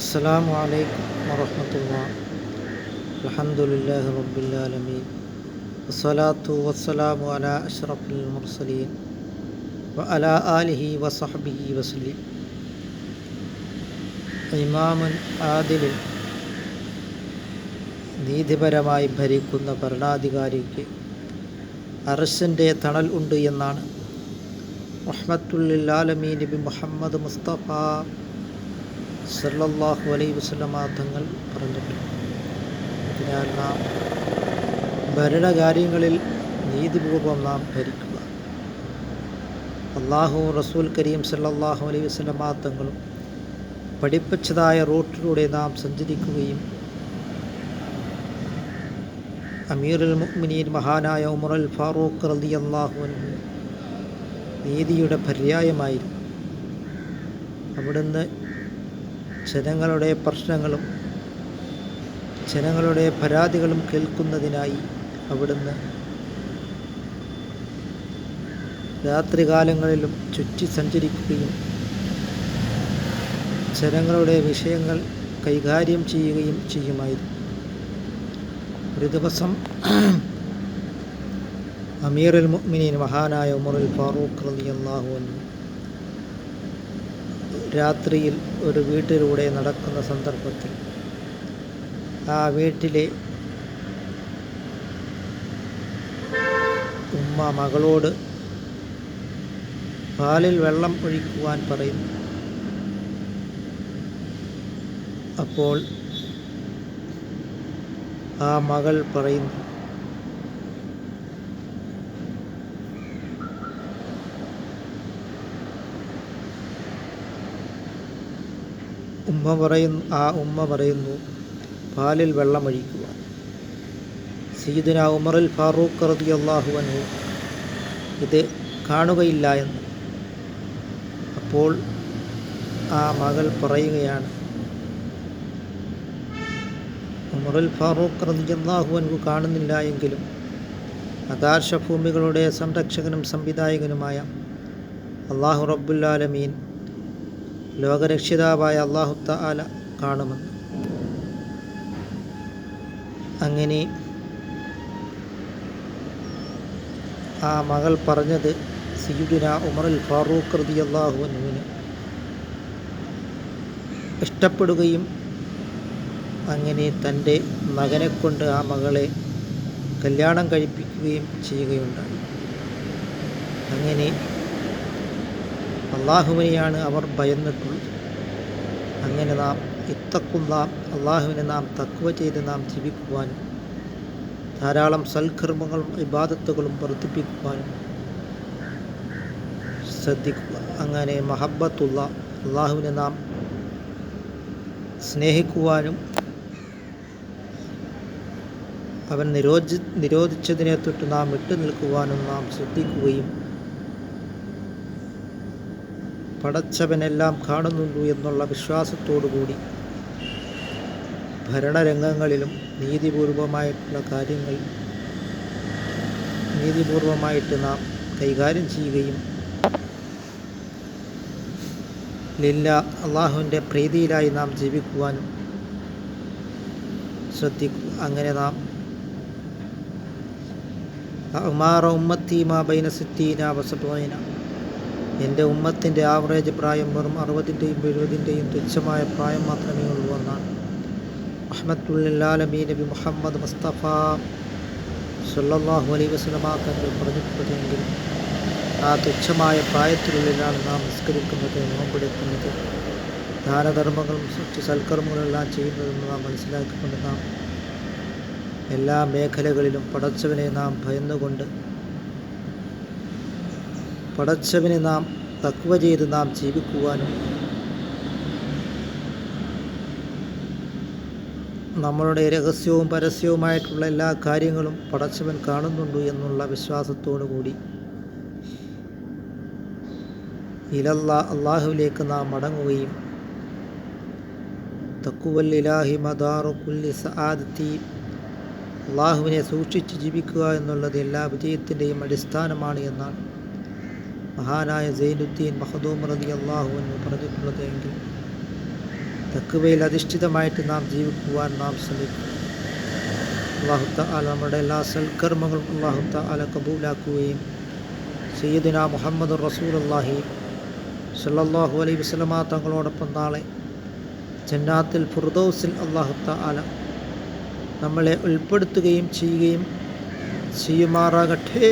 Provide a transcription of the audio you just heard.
السلام عليكم ورحمة الله الحمد لله رب العالمين والصلاة والسلام على أشرف المرسلين وعلى آله وصحبه وسلم ഇമാമുൻ ആദിലിൽ നീതിപരമായി ഭരിക്കുന്ന ഭരണാധികാരിക്ക് അറസിൻ്റെ തണൽ ഉണ്ട് എന്നാണ് റഹ്മത്തുല്ലാലമീൻ നബി മുഹമ്മദ് മുസ്തഫ സല്ലല്ലാഹു അലൈ വസല്ലമ തങ്ങൾ പറഞ്ഞിട്ടുണ്ട്. അതിനാൽ നാം ഭരണകാര്യങ്ങളിൽ നീതിപൂർവം നാം ഭരിക്കുക. അള്ളാഹു റസൂൽ കരീം സല്ലാഹു അലൈ വസല്ലമ തങ്ങളും പഠിപ്പിച്ചതായ റൂട്ടിലൂടെ നാം സഞ്ചരിക്കുകയും അമീറുൽ മുഅ്മിനീൻ മഹാനായ ഉമർ അൽ ഫാറൂഖ് റളിയല്ലാഹു അൻഹു നീതിയുടെ പര്യായമായിരുന്നു. അവിടുന്ന് ജനങ്ങളുടെ പ്രശ്നങ്ങളും ജനങ്ങളുടെ പരാതികളും കേൾക്കുന്നതിനായി അവിടുന്ന് രാത്രികാലങ്ങളിലും ചുറ്റി സഞ്ചരിക്കുകയും ജനങ്ങളുടെ വിഷയങ്ങൾ കൈകാര്യം ചെയ്യുകയും ചെയ്യുമായിരുന്നു. ഒരു ദിവസം അമീർ അൽ മുഅ്മിനീൻ മഹാനായ ഉമറുൽ ഫാറൂഖ് റളിയല്ലാഹു അൻഹു രാത്രിയിൽ ഒരു വീട്ടിലൂടെ നടക്കുന്ന സന്ദർഭത്തിൽ ആ വീട്ടിലെ ഉമ്മ മകളോട് പാലിൽ വെള്ളം ഒഴിക്കുവാൻ പറയുന്നു അപ്പോൾ ആ മകൾ പറയുന്നു ഉമ്മ പറയുന്നു ആ ഉമ്മ പറയുന്നു പാലിൽ വെള്ളമൊഴിക്കുക. സീദുന ഉമറിൽ ഫാറൂഖ് റതി അള്ളാഹു അൻഹു ഇത് കാണുകയില്ല എന്ന്. അപ്പോൾ ആ മകൾ പറയുകയാണ് ഉമറിൽ ഫാറൂഖ് റതി അള്ളാഹു അൻഹു കാണുന്നില്ല എങ്കിലും ആകാശഭൂമികളുടെ സംരക്ഷകനും സംവിധായകനുമായ അള്ളാഹു റബ്ബുല്ലാലമീൻ ലോകരക്ഷിതാവായ അള്ളാഹു താല കാണുമെന്ന്. അങ്ങനെ ആ മകൾ പറഞ്ഞത് സിയുദിന ഉമറുൽ ഫാറൂഖ് റതി അള്ളാഹുവിന് ഇഷ്ടപ്പെടുകയും അങ്ങനെ തന്റെ മകനെ കൊണ്ട് ആ മകളെ കല്യാണം കഴിപ്പിക്കുകയും ചെയ്യുകയുണ്ടായി. അങ്ങനെ അള്ളാഹുവിനെയാണ് അവർ ഭയന്നിട്ടുള്ളത്. അങ്ങനെ നാം ഇത്തക്കുന്ന അള്ളാഹുവിനെ നാം തക്കുവ ചെയ്ത് നാം ജീവിക്കുവാനും ധാരാളം സൽക്കർമ്മങ്ങളും ഇബാദത്തുകളും വർദ്ധിപ്പിക്കുവാനും ശ്രദ്ധിക്കുക. അങ്ങനെ മഹബത്തുള്ള അള്ളാഹുവിനെ നാം സ്നേഹിക്കുവാനും അവൻ നിരോധി നിരോധിച്ചതിനെ തൊട്ട് നാം വിട്ടു നിൽക്കുവാനും നാം ശ്രദ്ധിക്കുകയും പടച്ചവനെല്ലാം കാണുന്നുള്ളൂ എന്നുള്ള വിശ്വാസത്തോടുകൂടി ഭരണരംഗങ്ങളിലും നീതിപൂർവമായിട്ടുള്ള കാര്യങ്ങൾ നീതിപൂർവമായിട്ട് നാം കൈകാര്യം ചെയ്യുകയും ലില്ല അള്ളാഹുവിന്റെ പ്രീതിയിലായി നാം ജീവിക്കുവാനും ശ്രദ്ധിക്കുക അങ്ങനെ നാം ഉമാറ ഉമ്മത്തീമ ബൈന സിത്തീന വസബോയിന എന്റെ ഉമ്മത്തിന്റെ ആവറേജ് പ്രായം വെറും അറുപതിന്റെയും എഴുപതിന്റെയും തുച്ഛമായ പ്രായം മാത്രമേ ഉള്ളൂ എന്നാണ്. അഹമ്മത്തുല്ലാലമീ നബി മുഹമ്മദ് മുസ്തഫ സുല്ലാഹു അലൈ വസ്ലമാക്കങ്ങൾ പറഞ്ഞിട്ടുള്ളതെങ്കിൽ ആ തുച്ഛമായ പ്രായത്തിനുള്ളിലാണ് നാം നിസ്കരിക്കുന്നത് നോമ്പെടുക്കുന്നത്. ദാനധർമ്മങ്ങളും മറ്റു സൽക്കർമ്മങ്ങളെല്ലാം ചെയ്യുന്നതെന്ന് നാം മനസ്സിലാക്കിക്കൊണ്ട് നാം എല്ലാ മേഖലകളിലും പടച്ചവനെ നാം ഭയന്നുകൊണ്ട് പടച്ചവനെ നാം തക്വ ചെയ്ത് നാം ജീവിക്കുവാനും നമ്മളുടെ രഹസ്യവും പരസ്യവുമായിട്ടുള്ള എല്ലാ കാര്യങ്ങളും പടച്ചവൻ കാണുന്നുണ്ട് എന്നുള്ള വിശ്വാസത്തോടു കൂടി ഇലല്ല അള്ളാഹുവിലേക്ക് നാം മടങ്ങുകയും തക്കുവല്ലിലാഹി മദാറു കുല്ലി സആദത്തി അള്ളാഹുവിനെ സൂക്ഷിച്ച് ജീവിക്കുക എന്നുള്ളത് എല്ലാ വിജയത്തിന്റെയും അടിസ്ഥാനമാണ് എന്നാണ്. മഹാനായ സൈനുദ്ദീൻ മഹദൂം റതി അള്ളാഹു എന്ന് പറഞ്ഞിട്ടുള്ളത് എങ്കിൽ തക്കുവയിൽ അധിഷ്ഠിതമായിട്ട് നാം ജീവിക്കുവാൻ നാം ശ്രമിക്കും. അള്ളാഹുത്ത ആല നമ്മുടെ എല്ലാ സൽക്കർമ്മങ്ങളും അള്ളാഹുത്ത ആല കബൂലാക്കുകയും സയ്യിദിന മുഹമ്മദ് റസൂൽ അള്ളാഹി സല്ലാഹു അലൈ വസ്ലമ തങ്ങളോടൊപ്പം നാളെ ജന്നാത്തിൽ ഫുർദൌസിൽ അള്ളാഹുത്ത ആല നമ്മളെ ഉൾപ്പെടുത്തുകയും ചെയ്യുകയും ചെയ്യുമാറാകട്ടെ.